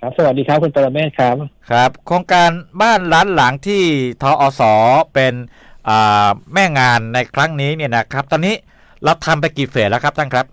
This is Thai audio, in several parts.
ครับสวัสดีครับคุณปรเมศครับครับ โครงการบ้านล้านหลังที่ทออสเป็นแม่งานในครั้งนี้เนี่ยนะครับ ตอนนี้เราทำไปกี่เฟสแล้วครับท่านครับ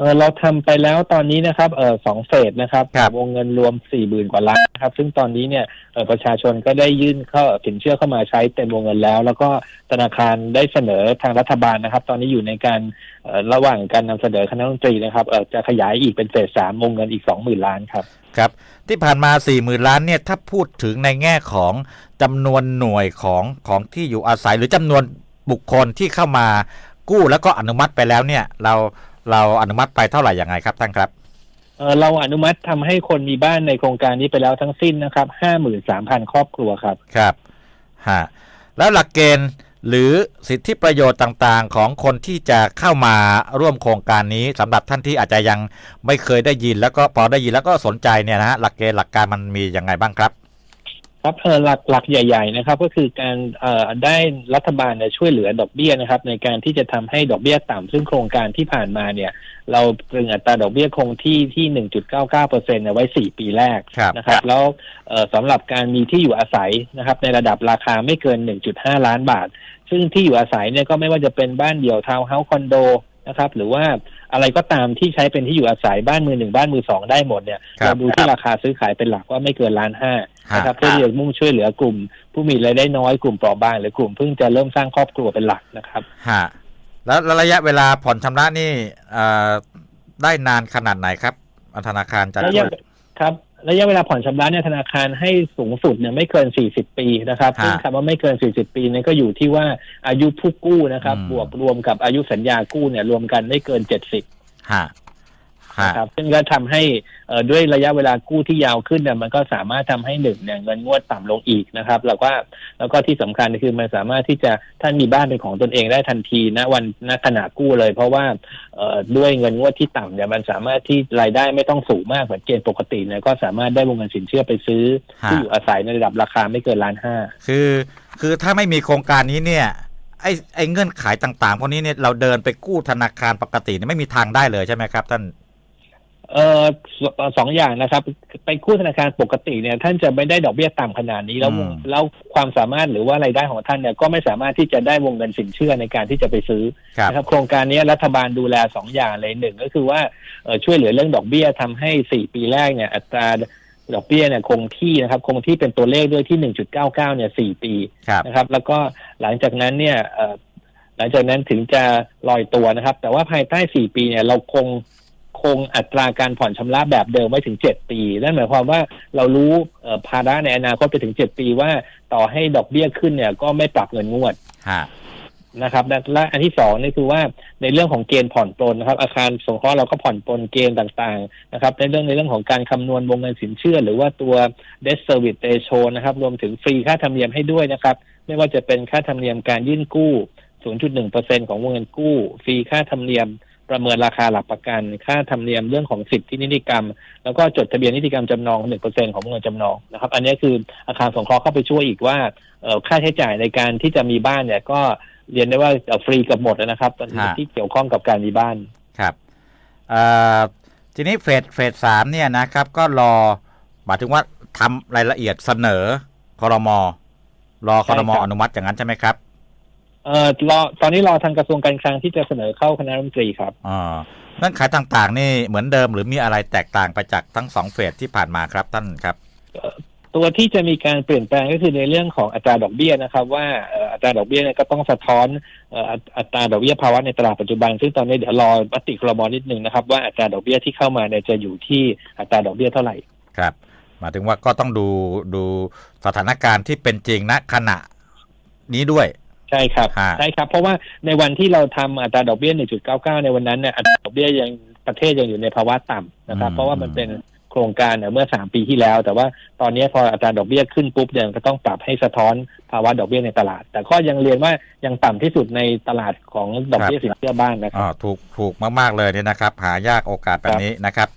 เออเราทำไปแล้วตอนนี้นะครับเออสองเฟสนะครับครับวงเงินรวมสี่หมื่นกว่าล้านนะครับ ซึ่งตอนนี้เนี่ยเออประชาชนก็ได้ยื่นเข้าสินเชื่อเข้ามาใช้เต็มวงเงินแล้ว แล้วก็ธนาคารได้เสนอทางรัฐบาลนะครับ ตอนนี้อยู่ในการเอ่อระหว่างการนำเสนอคณะรัฐมนตรีนะครับเออจะขยายอีกเป็นเฟสสามวงเงินอีกสองหมื่นล้านครับครับที่ผ่านมา4ี่หมื่นล้านเนี่ยถ้าพูดถึงในแง่ของจำนวนหน่วยของของที่อยู่อาศัยหรือจำนวนบุคคลที่เข้ามากู้แล้วก็อนุมัติไปแล้วเนี่ยเรา เราอนุมัติไปเท่าไหร่ยังไงครับท่านครับเออเราอนุมัติทำให้คนมีบ้านในโครงการนี้ไปแล้วทั้งสิ้นนะครับห้าหมื่นสามพันครอบครัวครับครับฮะแล้วหลักเกณฑ์หรือสิทธิประโยชน์ต่างๆ ของคนที่จะเข้ามาร่วมโครงการนี้สำหรับท่านที่อาจจะยังไม่เคยได้ยินแล้วก็พอได้ยินแล้วก็สนใจเนี่ยนะฮะหลักเกณฑ์หลักการมันมียังไงบ้างครับ ครับเออหลักหลักใหญ่ ๆ นะครับ ก็คือการเอ่อได้รัฐบาลเนี่ยช่วยเหลือดอกเบี้ยนะครับ ในการที่จะทำให้ดอกเบี้ยต่ำซึ่งโครงการที่ผ่านมาเนี่ย เราตรึงอัตราดอกเบี้ยคงที่ที่1.99เปอร์เซ็นต์ไว้4ปีแรกครับนะครับ แล้วเอ่อสำหรับการมีที่อยู่อาศัยนะครับ ในระดับราคาไม่เกิน1.5ล้านบาท ซึ่งที่อยู่อาศัยเนี่ยก็ไม่ว่าจะเป็นบ้านเดี่ยวทาวน์เฮาส์คอนโดนะครับ หรือว่า อะไรก็ตามที่ใช้เป็นที่อยู่อาศัยบ้านมือหนึ่งบ้านมือสองได้หมดเนี่ยครับเราดูที่ราคาซื้อขายเป็นหลักว่าไม่เกินล้านห้าฮะนะครับเพื่อที่จะมุ่งช่วยเหลือกลุ่ม ผู้มีรายได้น้อยกลุ่มเปราะบางหรือกลุ่มเพิ่งจะเริ่มสร้างครอบครัวเป็นหลักนะครับฮะแล้วแล้วระยะเวลาผ่อนชำระนี่เอ่อได้นานขนาดไหนครับธนาคารจะระช่ยะวยครับ ระยะเวลาผ่อนชำระเนี่ยธนาคารให้สูงสุดเนี่ยไม่เกิน 40 ปีนะครับฮะซึ่งคำว่าไม่เกิน 40 ปีเนี่ยก็อยู่ที่ว่าอายุผู้กู้นะครับอืมบวกรวมกับอายุสัญญากู้เนี่ยรวมกันไม่เกิน 70ฮะฮะ นะครับซึ่งก็ทำให้เอ่อด้วยระยะเวลากู้ที่ยาวขึ้นเนี่ยมันก็สามารถทำให้หนึ่งเนี่ยเงินงวดต่ำลงอีกนะครับแล้วก็แล้วก็ที่สำคัญคือมันสามารถที่จะท่านมีบ้านเป็นของตนเองได้ทันทีณวันณขณะกู้เลย เพราะว่าเอ่อด้วยเงินงวดที่ต่ำเนี่ยมันสามารถที่รายได้ไม่ต้องสูงมากเหมือนเกณฑ์ปกติเนี่ยก็สามารถได้วงเงินสินเชื่อไปซื้อฮะที่อยู่อาศัยในระดับราคาไม่เกินล้านห้าคือคือถ้าไม่มีโครงการนี้เนี่ยไอ้ไอ้เงื่อนไขต่างๆพวกนี้เนี่ยเราเดินไปกู้ธนาคารปกติเนี่ยไม่มีทางได้เลยใช่ไหมครับท่าน เอ่อสสองอย่างนะครับ ไปกู้ธนาคารปกติเนี่ย ท่านจะไม่ได้ดอกเบี้ยต่ำขนาดนี้แล้วอืม แล้วความสามารถหรือว่ารายได้ของท่านเนี่ยก็ไม่สามารถที่จะได้วงเงินสินเชื่อในการที่จะไปซื้อครับ นะครับ โครงการนี้รัฐบาลดูแลสองอย่างเลยหนึ่งก็คือว่าเอ่อช่วยเหลือเรื่องดอกเบี้ยทำให้สี่ปีแรกเนี่ยอัตราดอกเบี้ยเนี่ยคงที่นะครับคงที่เป็นตัวเลขด้วยที่หนึ่งจุดเก้าเก้าเนี่ยสี่ปี ครับ นะครับแล้วก็หลังจากนั้นเนี่ยเอ่อหลังจากนั้นถึงจะลอยตัวนะครับ แต่ว่าภายใต้สี่ปีเนี่ยเราคง คงอัตราการผ่อนชำระแบบเดิมไว้ถึงเจ็ดปีนั่นหมายความว่าเรารู้เอ่อภาระในอนาคตไปถึงเจ็ดปีว่าต่อให้ดอกเบี้ยขึ้นเนี่ย ก็ไม่ปรับเงินงวดฮะนะครับและและอันที่สองนี่คือว่าในเรื่องของเกณฑ์ผ่อนปลนนะครับ อาคารสงเคราะห์เราก็ผ่อนปลนเกณฑ์ต่างๆนะครับ ในเรื่องในเรื่องของการคำนวณวงเงินสินเชื่อ หรือว่าตัว debt service ratio นะครับ รวมถึงฟรีค่าธรรมเนียมให้ด้วยนะครับ ไม่ว่าจะเป็นค่าธรรมเนียมการยื่นกู้ 0.1%ของวงเงินกู้ ฟรีค่าธรรมเนียม ประเมินราคาหลักประกัน ค่าธรรมเนียมเรื่องของสิทธินิติกรรม แล้วก็จดทะเบียนนิติกรรมจำนอง1%ของวงเงินจำนองนะครับ อันนี้คืออาคารสงเคราะห์เข้าไปช่วยอีกว่าเอ่อค่าใช้จ่ายในการที่จะมีบ้านเนี่ยก็เรียนได้ว่าเอ่อฟรีเกับหมดนะครับตอนนี้ฮะที่เกี่ยวข้องกับการมีบ้านครับเอ่อทีนี้เฟสเฟสสามเนี่ยนะครับ ก็รอหมายถึงว่าทำรายละเอียดเสนอคอรมอรอคอรมอใช่ครับอนุมัติอย่างนั้นใช่ไหมครับ เอ่อรอตอนนี้รอทางกระทรวงการคลังที่จะเสนอเข้าคณะรัฐมนตรีครับอ่าเงื่อนไขต่างๆ นี่เหมือนเดิมหรือมีอะไรแตกต่างไปจากทั้งสองเฟสที่ผ่านมาครับท่านครับ ตัวที่จะมีการเปลี่ยนแปลงก็คือในเรื่องของอัตราดอกเบี้ยนะครับ ว่าเอ่ออัตราดอกเบี้ยเนี่ยก็ต้องสะท้อนเอ่ออัตอัตราดอกเบี้ยภาวะในตลาดปัจจุบัน ซึ่งตอนนี้เดี๋ยวรอมติครมนิดนึงนะครับว่าอัตราดอกเบี้ยที่เข้ามาเนี่ยจะอยู่ที่อัตราดอกเบี้ยเท่าไหร่ครับหมายถึงว่าก็ต้องดูดูสถานการณ์ที่เป็นจริงณขณะนี้ด้วย ใช่ครับฮะใช่ครับ เพราะว่าในวันที่เราทำอัตราดอกเบี้ย 1.99 ในวันนั้นเนี่ยอัตราดอกเบี้ยยังประเทศยังอยู่ในภาวะต่ำนะครับอืมเพราะว่ามันเป็นโครงการเนี่ยเมื่อ3ปีที่แล้ว แต่ว่าตอนนี้พออัตราดอกเบี้ยขึ้นปุ๊บเนี่ยก็ต้องปรับให้สะท้อนภาวะดอกเบี้ยในตลาด แต่ก็ยังเรียนว่ายังต่ำที่สุดในตลาดของดอกเบี้ยสินเชื่อบ้านนะคอ๋รัอบถูกถูกมากๆเลยเนี่ยนะครับ หายากโอกาสแบบนี้นะครับ